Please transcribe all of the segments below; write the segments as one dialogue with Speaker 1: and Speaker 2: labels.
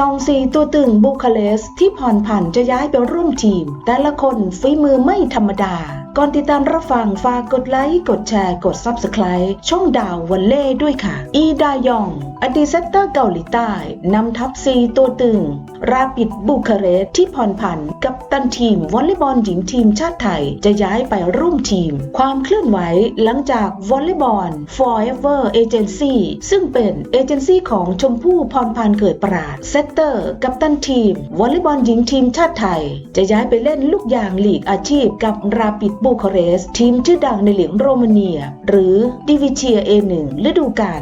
Speaker 1: ซองซีตัวตึงบูคาเลสที่ผ่อนผันจะย้ายไปร่วมทีม แต่ละคนฝีมือไม่ธรรมดา ก่อนติดตามรับฟังฝากกดไลค์ กดแชร์ กด Subscribe ช่องดาววันเล่ด้วยค่ะ อีดายอง อดีตเซตเตอร์เกาหลีใต้นำทัพซีตัวตึงราปิดบูคาเรสที่ผ่อนผันกับตันทีมวอลเลย์บอลหญิงทีมชาติไทย จะย้ายไปร่วมทีม ความเคลื่อนไหวหลังจากวอลเลย์บอล Forever Agency ซึ่งเป็นเอเจนซี่ของชมพู่พรพันธ์เกิดปราดเซตเตอร์กับตันทีมวอลเลย์บอลหญิงทีมชาติไทย จะย้ายไปเล่นลูกยางลีกอาชีพกับราปิดบูคาเรสทีมชื่อดังในเหลียงโรมาเนีย หรือดิวิเชีย A1 ฤดูกาล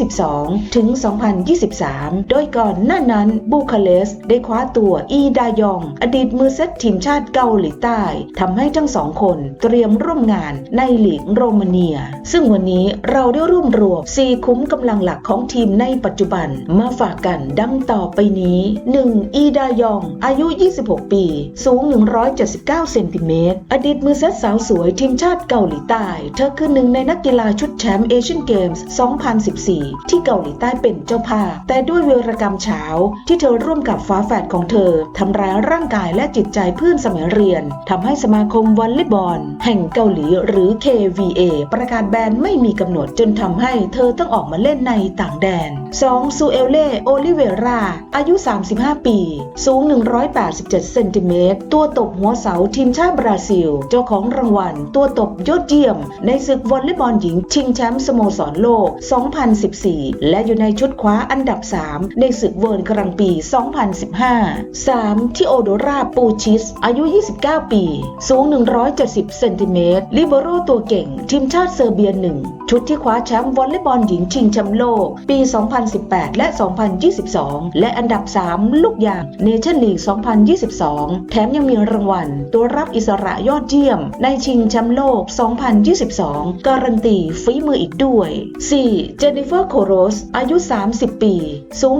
Speaker 1: 2022 ถึง 2023 โดยก่อนหน้านั้นบูคาเรสได้คว้าตัวอีดายอง อดีตมือเซตทีมชาติเกาหลีใต้ทำให้ทั้งสองคนเตรียมร่วมงานในหลีกโรมาเนีย ซึ่งวันนี้เราได้รวบรวม 4 คุ้มกำลังหลักของทีมในปัจจุบันมาฝากกันดังต่อไปนี้ 1. อีดายอง อายุ 26 ปี สูง 179 เซนติเมตร อดีตมือเซตสาวสวยทีมชาติเกาหลีใต้ เธอคือหนึ่งในนักกีฬาชุดแชมป์เอเชียนเกมส์ 2014 ที่เกาหลีใต้เป็นเจ้าภาพ แต่ด้วยเวรกรรมเช้าที่เธอร่วมกับฟ้าแฝดของเธอทำร้ายร่างกายและจิตใจเพื่อนสมัยเรียนทำให้สมาคมวอลเลย์บอลแห่งเกาหลีหรือ KVA ประกาศแบนไม่มีกำหนดจนทำให้เธอต้องออกมาเล่นในต่างแดน 2. ซูเอลเล่โอลิเวราอายุ 35 ปี สูง 187 เซนติเมตร ตัวตบหัวเสาทีมชาติบราซิล เจ้าของรางวัล ตัวตบยอดเยี่ยม ในศึกวอลเลย์บอลหญิง ชิงแชมป์สโมสรโลก 2014 และอยู่ในชุดคว้าอันดับ 3 ในศึกเวิร์นกรังปี 2 2015 3. ทิโอโดราปูชิส อายุ 29 ปี สูง 170 เซนติเมตรลิเบโรตัวเก่ง ทีมชาติเซอร์เบียหนึ่ง ชุดที่คว้าแชมป์วอลเลย์บอลหญิงชิงแชมป์โลก ปี 2018 และ 2022 และอันดับ 3 ลูกยางเนชั่นลีก 2022 แถมยังมีรางวัล ตัวรับอิสระยอดเยี่ยม ในชิงแชมป์โลก 2022 การันตีฝีมืออีกด้วย 4. เจนนิเฟอร์ โคโรส อายุ 30 ปี สูง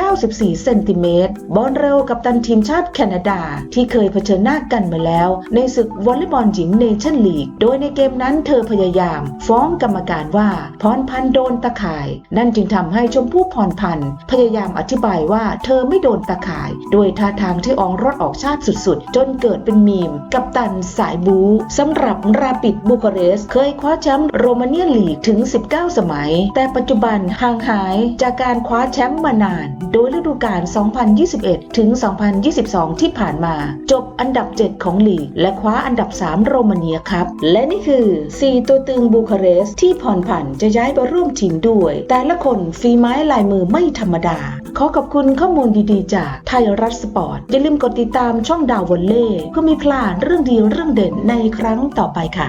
Speaker 1: 194 เซนติเมตร บอลเร็วกับตันทีมชาติแคนาดา ที่เคยเผชิญหน้ากันมาแล้ว ในศึกวอลเลย์บอลหญิงเนชั่นลีก โดยในเกมนั้นเธอพยายาม ฟ้องกรรมการว่าพรพันธ์โดนตะข่าย นั่นจึงทำให้ชมพู่พรพันธ์พยายามอธิบายว่าเธอไม่โดนตะข่าย ด้วยท่าทางที่อองรถออกชาติสุดๆ จนเกิดเป็นมีม กับตันสายบูสำหรับราปิดบูคาเรส เคยคว้าแชมป์โรมาเนียลีกถึง 19 สมัย แต่ปัจจุบันห่างหายจากการคว้าแชมป์มานาน โดยฤดูกาล2021 ถึง 2022 ที่ผ่านมา จบอันดับ 7 ของลีก และคว้าอันดับ 3 โรมาเนียครับ และนี่คือ 4 ตัวตึงบูคาเรสต์ที่ผ่อนผันจะย้ายไปร่วมทีมด้วย แต่ละคนฝีไม้ลายมือไม่ธรรมดา ขอขอบคุณข้อมูลดีๆ จากไทยรัฐสปอร์ต อย่าลืมกดติดตามช่องดาววอลเล่เพื่อไม่พลาดเรื่องดีเรื่องเด่นในครั้งต่อไปค่ะ